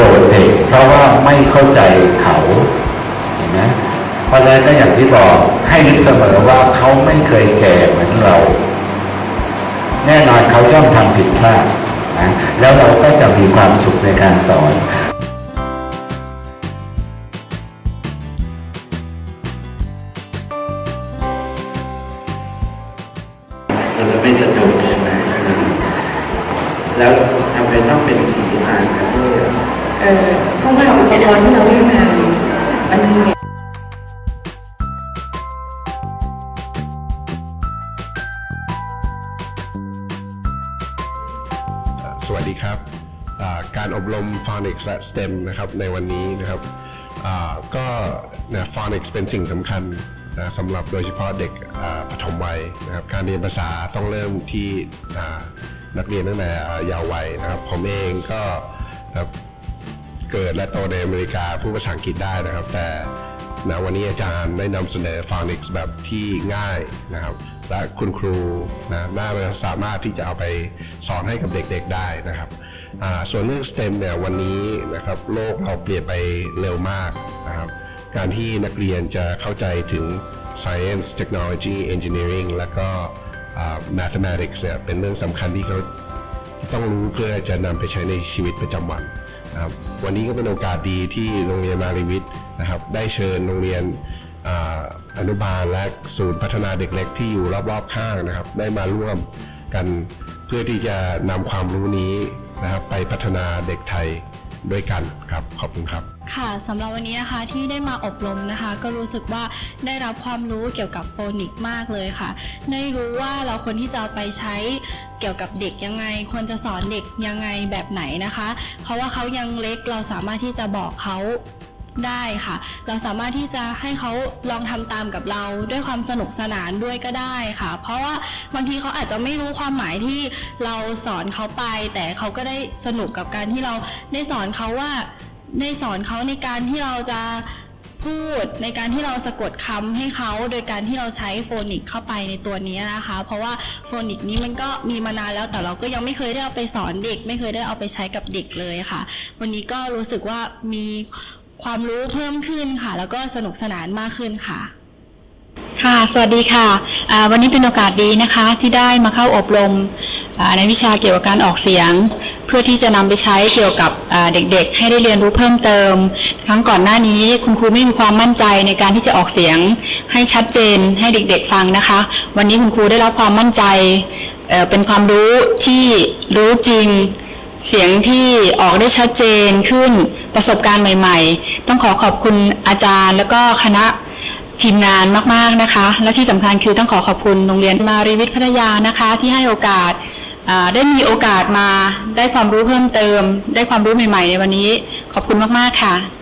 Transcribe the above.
รธเด็ก เพราะว่าไม่เข้าใจเขาเห็นไหมเพราะฉะนั้นก็อย่างที่บอกให้นึกเสมอว่าเขาไม่เคยแก่เหมือนเรา แน่นอนเขาย่อมทำผิดพลาดนะแล้วเราก็จะมีความสุขในการสอนเราจะไม่สะดวกใช่ไหมแล้วทำไมต้องเป็นสีอ่านกัน เออเพราะว่าอุปกรณ์ที่เราเลือกมามันมีสวัสดีครับ การอบรม Phonics และ STEM นะครับในวันนี้นะครับก็นะ Phonics เป็นสิ่งสำคัญนะสำหรับโดยเฉพาะเด็กปฐมวัยนะครับการเรียนภาษาต้องเริ่มที่นักเรียนตั้งแต่เยาว์วัยนะครับ ผมเองก็นะครับ เกิดและโตในอเมริกาพูดภาษาอังกฤษได้นะครับ แต่นะวันนี้อาจารย์ได้นำเสนอ Phonics แบบที่ง่ายนะครับ และคุณครูนะน่าจะสามารถที่จะเอาไปสอนให้กับเด็กๆได้นะครับส่วนเรื่อง STEM เนี่ยวันนี้นะครับโลกเราเปลี่ยนไปเร็วมากนะครับ การที่นักเรียนจะเข้าใจถึง Science Technology Engineering และก็ Mathematics เนี่ยเป็นเรื่องสำคัญที่เขาต้องรู้เพื่อจะนำไปใช้ในชีวิตประจำวัน นะครับวันนี้ก็เป็นโอกาสดีที่โรงเรียนมาริวิทย์นะครับ ได้เชิญโรงเรียนออนุบาลและศูนย์พัฒนาเด็กเล็กที่อยู่รอบๆข้างนะครับ ได้มาร่วมกันเพื่อที่จะนำความรู้นี้นะครับ ไปพัฒนาเด็กไทย ด้วยกันครับขอบคุณครับ ค่ะสำหรับวันนี้นะคะที่ได้มาอบรมนะคะ ก็รู้สึกว่าได้รับความรู้เกี่ยวกับโฟนิกมากเลยค่ะ ได้รู้ว่าเราควรที่จะเอาไปใช้เกี่ยวกับเด็กยังไง ควรจะสอนเด็กยังไงแบบไหนนะคะ เพราะว่าเขายังเล็กเราสามารถที่จะบอกเขา ได้ค่ะ เราสามารถที่จะให้เขาลองทำตามกับเราด้วยความสนุกสนานด้วยก็ได้ค่ะ เพราะว่าบางทีเขาอาจจะไม่รู้ความหมายที่เราสอนเขาไป แต่เขาก็ได้สนุกกับการที่เราได้สอนเขาว่าได้สอนเขาในการที่เราจะพูดในการที่เราสะกดคำให้เขาโดยการที่เราใช้โฟนิกเข้าไปในตัวนี้นะคะ เพราะว่าโฟนิกนี้มันก็มีมานานแล้วแต่เราก็ยังไม่เคยได้เอาไปสอนเด็ก ไม่เคยได้เอาไปใช้กับเด็กเลยค่ะ วันนี้ก็รู้สึกว่ามี ความรู้เพิ่มขึ้นค่ะ แล้วก็สนุกสนานมากขึ้นค่ะ ค่ะ สวัสดีค่ะอ่าวันนี้เป็นโอกาสดีนะคะ ที่ได้มาเข้าอบรมในวิชาเกี่ยวกับการออกเสียง เพื่อที่จะนำไปใช้เกี่ยวกับเด็กๆ ให้ได้เรียนรู้เพิ่มเติม ครั้งก่อนหน้านี้คุณครูไม่มีความมั่นใจในการที่จะออกเสียง ให้ชัดเจนให้เด็กๆฟังนะคะ วันนี้คุณครูได้รับความมั่นใจเป็นความรู้ที่รู้จริง เสียงที่ออกได้ชัดเจนขึ้นประสบการณ์ใหม่ ๆ ต้องขอขอบคุณอาจารย์ แล้วก็คณะทีมงานมากๆนะคะ และที่สำคัญคือต้องขอขอบคุณโรงเรียนมารีวิทย์พัทยานะคะ ที่ให้โอกาสได้มีโอกาสมาได้ความรู้เพิ่มเติม ได้ความรู้ใหม่ ๆ ในวันนี้ ขอบคุณมากๆค่ะ